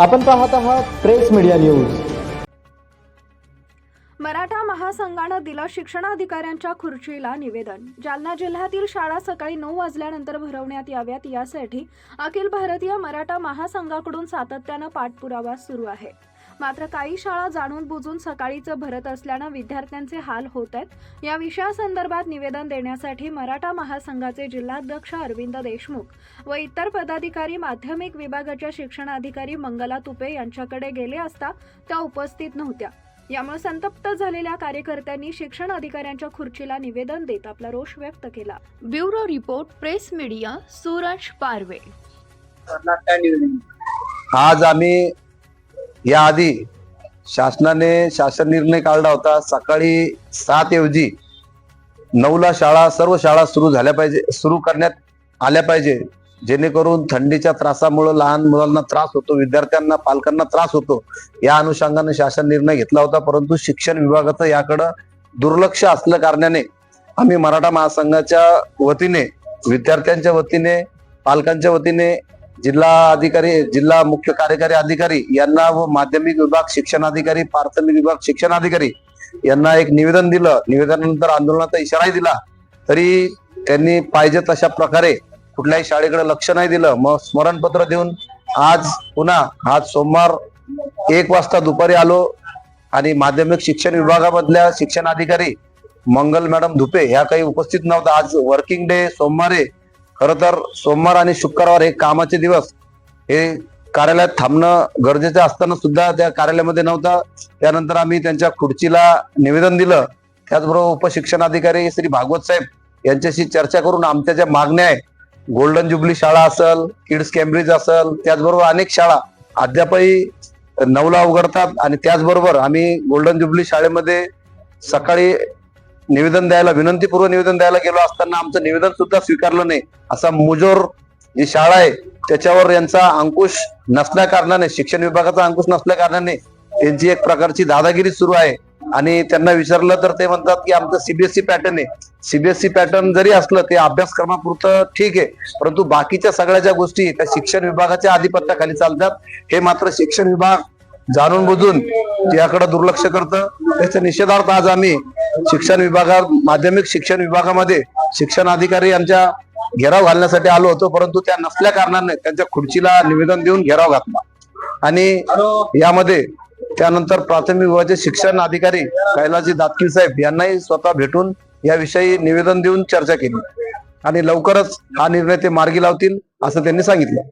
आपण पाहत आहात प्रेस मीडिया न्यूज. मराठा महासंघानं दिलं शिक्षणाधिकाऱ्यांच्या खुर्चीला निवेदन. जालना जिल्ह्यातील शाळा सकाळी नऊ वाजल्यानंतर भरवण्यात याव्यात यासाठी अखिल भारतीय मराठा महासंघाकडून सातत्यानं पाठपुरावा सुरू आहे. मात्र काही शाळा जाणून बुजून सकाळीचं भरत असल्यानं विद्यार्थ्यांचे हाल होत आहेत. या विषयासंदर्भात निवेदन देण्यासाठी मराठा महासंघाचे जिल्हाध्यक्ष अरविंद देशमुख व इतर पदाधिकारी माध्यमिक विभागाच्या शिक्षणाधिकारी मंगला तुपे यांच्याकडे गेले असता त्या उपस्थित नव्हत्या. यामुळे संतप्त झालेल्या कार्यकर्त्यांनी शिक्षण अधिकाऱ्यांच्या खुर्चीला निवेदन देत आपला रोष व्यक्त केला. Bureau report press media Suraj Parve. आज आम्ही याआधी शासनाने शासन निर्णय काढला होता. सकाळी सात ऐवजी नऊला शाळा सर्व शाळा सुरू झाल्या पाहिजे सुरू करण्यात आल्या पाहिजे. जेणेकरून थंडीच्या त्रासामुळे लहान मुलांना त्रास होतो विद्यार्थ्यांना पालकांना त्रास होतो या अनुषंगाने शासन निर्णय घेतला होता. परंतु शिक्षण विभागाचं याकडं दुर्लक्ष असल्या कारणाने आम्ही मराठा महासंघाच्या वतीने विद्यार्थ्यांच्या वतीने पालकांच्या वतीने जिल्हा अधिकारी जिल्हा मुख्य कार्यकारी अधिकारी यांना व माध्यमिक विभाग शिक्षणाधिकारी प्राथमिक विभाग शिक्षणाधिकारी यांना एक निवेदन दिलं. निवेदनानंतर आंदोलनाचा इशाराही दिला. तरी त्यांनी पाहिजे तशा प्रकारे कुठल्याही शाळेकडे लक्ष नाही दिलं. मग स्मरणपत्र देऊन आज पुन्हा आज सोमवार एक वाजता दुपारी आलो आणि माध्यमिक शिक्षण विभागामधल्या शिक्षण अधिकारी मंगल मॅडम धुपे ह्या काही उपस्थित नव्हत्या आज वर्किंग डे सोमवारे खर तर सोमवार आणि शुक्रवार हे कामाचे दिवस. हे कार्यालयात थांबणं गरजेचं असताना सुद्धा त्या कार्यालयामध्ये नव्हता. त्यानंतर आम्ही त्यांच्या खुर्चीला निवेदन दिलं. त्याचबरोबर उपशिक्षणाधिकारी श्री भागवत साहेब यांच्याशी चर्चा करून आमच्या ज्या मागण्या आहे गोल्डन जुबली शाळा असेल किड्स कॅम्ब्रिज असेल त्याचबरोबर अनेक शाळा अद्यापही नऊला उघडतात आणि त्याचबरोबर आम्ही गोल्डन जुबली शाळेमध्ये सकाळी निवेदन द्यायला विनंतीपूर्व निवेदन द्यायला गेलो असताना आमचं निवेदन सुद्धा स्वीकारलं नाही. असा मुजोर जी शाळा आहे त्याच्यावर यांचा अंकुश नसल्या कारणाने शिक्षण विभागाचा अंकुश नसल्या कारणाने त्यांची एक प्रकारची दादागिरी सुरू आहे. आणि त्यांना विचारलं तर ते म्हणतात की आमचं सीबीएसई पॅटर्न आहे. सीबीएसई पॅटर्न जरी असलं ते अभ्यासक्रमापुरतं ठीक आहे. परंतु बाकीच्या सगळ्या ज्या गोष्टी त्या शिक्षण विभागाच्या आधिपत्याखाली चालतात. हे मात्र शिक्षण विभाग जाणून बुजून याकडे दुर्लक्ष करतं. त्याच्या निषेधार्थ आज आम्ही शिक्षण विभागात माध्यमिक शिक्षण विभागामध्ये शिक्षण अधिकारी यांच्या घेराव घालण्यासाठी आलो होतो परंतु त्या नसल्या कारणाने त्यांच्या खुर्चीला निवेदन देऊन घेराव घातला. आणि यामध्ये त्यानंतर प्राथमिक विभागाचे शिक्षण अधिकारी कैलाजी दातकी साहेब यांनाही स्वतः भेटून याविषयी निवेदन देऊन चर्चा केली. आणि लवकरच हा निर्णय ते मार्गी लावतील असं त्यांनी सांगितलं.